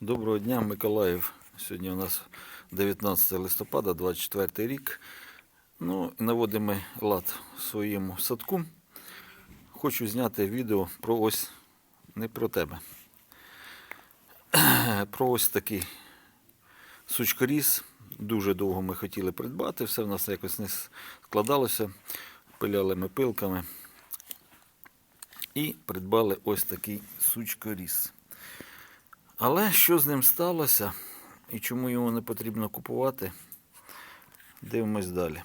Доброго дня, Миколаїв. Сьогодні у нас 19 листопада, 24 рік. Ну, наводимо лад в своєму садку. Хочу зняти відео про ось не про тебе. Про ось такий сучкоріз. Дуже довго ми хотіли придбати, все в нас якось не складалося. Пиляли ми пилками. І придбали ось такий сучкоріз. Але що з ним сталося і чому його не потрібно купувати, дивимось далі.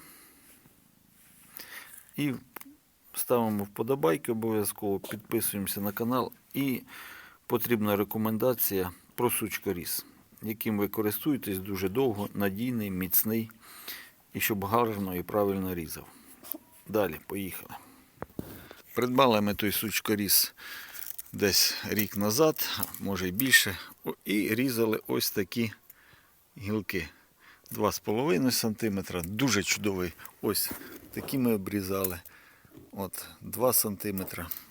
І ставимо вподобайки обов'язково, підписуємося на канал. І потрібна рекомендація про сучкоріз, яким ви користуєтесь дуже довго, надійний, міцний і щоб гарно і правильно різав. Далі, поїхали. Придбали ми той сучкоріз десь рік назад, може й більше, і різали ось такі гілки 2,5 см. Дуже чудовий. Ось такі ми обрізали. От 2 см.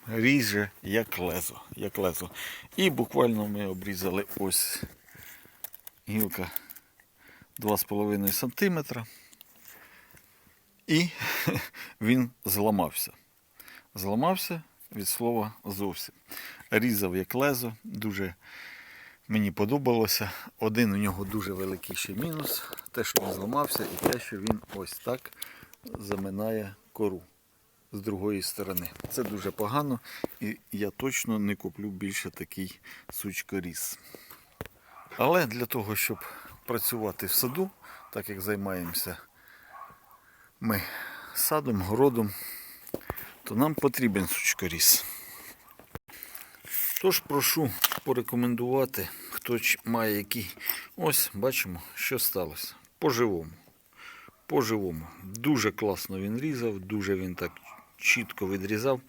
Ріже як лезо, як лезо. І буквально ми обрізали ось гілка 2,5 см. І він зламався зламався від слова зовсім. Різав як лезо, дуже мені подобалося. Один у нього дуже великий ще мінус. Те, що він зламався, і те, що він ось так заминає кору з другої сторони. Це дуже погано, і я точно не куплю більше такий сучкоріз. Але для того, щоб працювати в саду, так як займаємося ми садом, городом, то нам потрібен сучкоріз. Тож прошу порекомендувати, хто має який. Ось бачимо, що сталося. По-живому. По-живому. Дуже класно він різав, дуже він так чітко відрізав.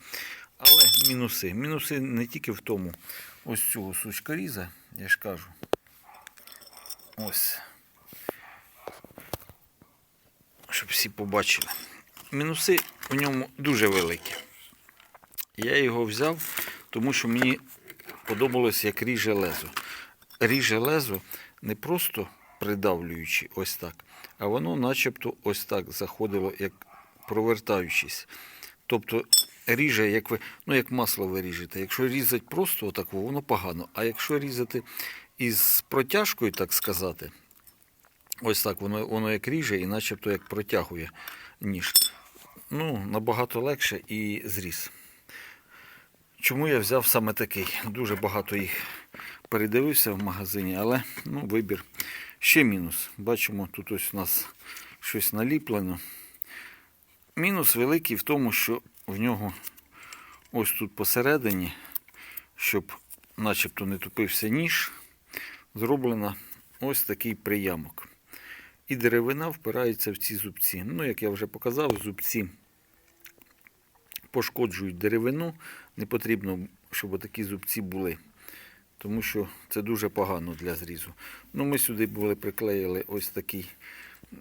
Але мінуси. Мінуси не тільки в тому, ось цього сучкоріза, я ж кажу. Ось. Щоб всі побачили. Мінуси у ньому дуже великі. Я його взяв, тому що мені подобалось, як ріже лезо. Ріже лезо не просто придавлюючи ось так, а воно начебто ось так заходило, як провертаючись. Тобто ріже, як ви, ну як масло ви ріжете. Якщо різати просто отак, воно погано. А якщо різати із протяжкою, так сказати, ось так воно, воно як ріже і начебто як протягує ніж. Ну, набагато легше і зріз. Чому я взяв саме такий? Дуже багато їх передивився в магазині, але ну, вибір. Ще мінус. Бачимо, тут ось у нас щось наліплено. Мінус великий в тому, що в нього ось тут посередині, щоб начебто не тупився ніж, зроблено ось такий приямок. І деревина впирається в ці зубці. Ну, як я вже показав, зубці пошкоджують деревину. Не потрібно, щоб такі зубці були. Тому що це дуже погано для зрізу. Ну, ми сюди були приклеїли ось такий,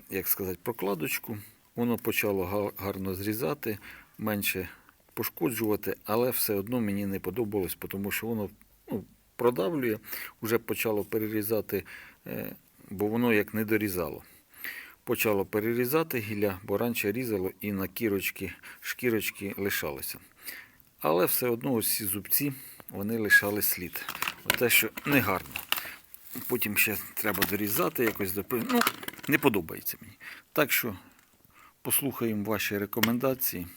як сказати, прокладочку. Воно почало гарно зрізати, менше пошкоджувати, але все одно мені не подобалось, тому що воно ну, продавлює, вже почало перерізати, е, бо воно як не дорізало. Почало перерізати гілля, бо раніше різало і на кірочки, шкірочки лишалося. Але все одно ось ці зубці вони лишали слід. Те, що не гарно. Потім ще треба дорізати, якось допив... Ну, не подобається мені. Так що послухаємо ваші рекомендації.